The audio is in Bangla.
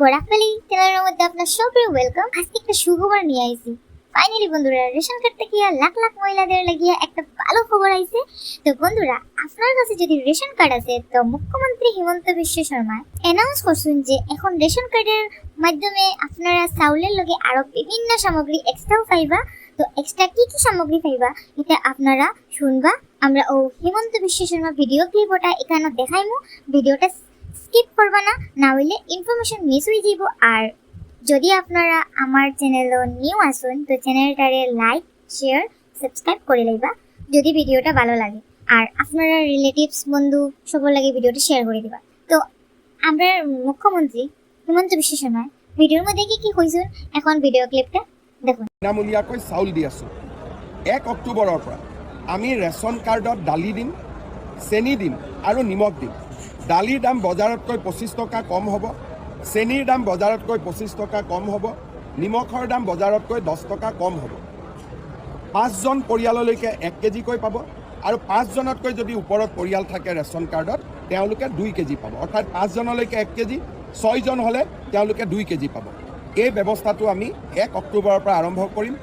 বরাকপালি চ্যানেলের মধ্যে আপনার সবাই ওয়েলকাম আজকে একটা সুখবর নিয়ে আইছি। ফাইনালি বন্ধুরা, রেশন কার্ড থেকে লাখ লাখ মহিলাদের লাগিয়ে একটা ভালো খবর আইছে। তো বন্ধুরা, আপনার কাছে যদি রেশন কার্ড আছে, তো মুখ্যমন্ত্রী হিমন্ত বিশ্ব শর্মা অ্যানাউন্স করছেন যে এখন রেশন কার্ডের মাধ্যমে আপনারা চাউলের লগে আরও বিভিন্ন সামগ্রী এক্সট্রাও পাইবা। তো এক্সট্রা কি কি সামগ্রী পাইবা, এটা আপনারা শুনবা। আমরা ও হিমন্ত বিশ্ব শর্মা ভিডিও ক্লিপ ওটা এখানে দেখাইমু। ভিডিওটা স্কিপ করবা না না হইলে ইনফরমেশন মিস হয়ে যাব আর যদি আপনারা আমার চ্যানেল নিউ আসুন তো চ্যানেলটারে লাইক শেয়ার সাবস্ক্রাইব করে লইবা, যদি ভিডিওটা ভালো লাগে। আর আপনারা রিলেটিভস বন্ধু, সবার লাগে ভিডিওটা শেয়ার করে দিবা। তো আমরা মুখ্যমন্ত্রী হিমন্ত বিশ্ব শর্মা ভিডিওর মধ্যে কি কি কইছেন এখন ভিডিও ক্লিপটা দেখুন। বিনামূলীয়াকৈ চাউল দি আছোঁ। এক অক্টোবৰৰ পৰা আমি ৰেচন কাৰ্ডত দালি দিম, চেনি দিম আৰু নিমখ দিম। দালিৰ দাম বজাৰতকৈ পঁচিছ টকা কম হ'ব, চেনিৰ দাম বজাৰতকৈ পঁচিছ টকা কম হ'ব, নিমখৰ দাম বজাৰতকৈ দহ টকা কম হ'ব। পাঁচজন পৰিয়াললৈকে এক কেজিকৈ পাব আৰু পাঁচজনতকৈ যদি ওপৰত পৰিয়াল থাকে ৰেচন কাৰ্ডত, তেওঁলোকে দুই কেজি পাব। অৰ্থাৎ পাঁচজনলৈকে এক কেজি, ছয়জন হ'লে তেওঁলোকে দুই কেজি পাব। এই ব্যৱস্থাটো আমি এক অক্টোবৰৰ পৰা আৰম্ভ কৰিম।